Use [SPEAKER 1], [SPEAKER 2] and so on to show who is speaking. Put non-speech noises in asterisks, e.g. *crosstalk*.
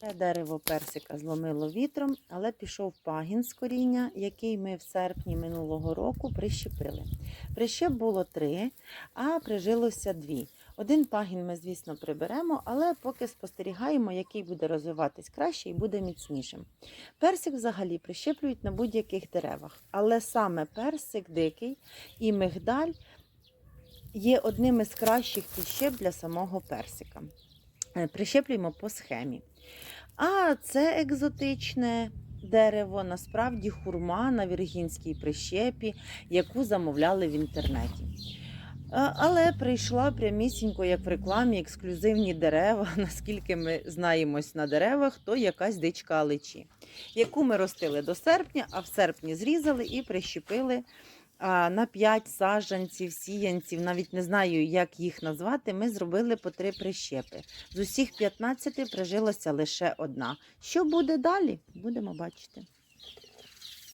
[SPEAKER 1] Це дерево персика зломило вітром, але пішов пагін з коріння, який ми в серпні минулого року прищепили. Прищеп було три, а прижилося дві. Один пагін ми, звісно, приберемо, але поки спостерігаємо, який буде розвиватись краще і буде міцнішим. Персик взагалі прищеплюють на будь-яких деревах, але саме персик дикий і мигдаль є одним із кращих підщеп для самого персика. Е, Прищеплюємо по схемі. А це екзотичне дерево, насправді хурма на віргінській прищепі, яку замовляли в інтернеті. Але прийшла прямісінько, як в рекламі, ексклюзивні дерева. *laughs* Наскільки ми знаємось на деревах, то якась дичка аличі, яку ми ростили до серпня, а в серпні зрізали і прищепили на 5 саджанців, сіянців, навіть не знаю, як їх назвати. Ми зробили по три прищепи. З усіх 15 прижилася лише одна. Що буде далі? Будемо бачити.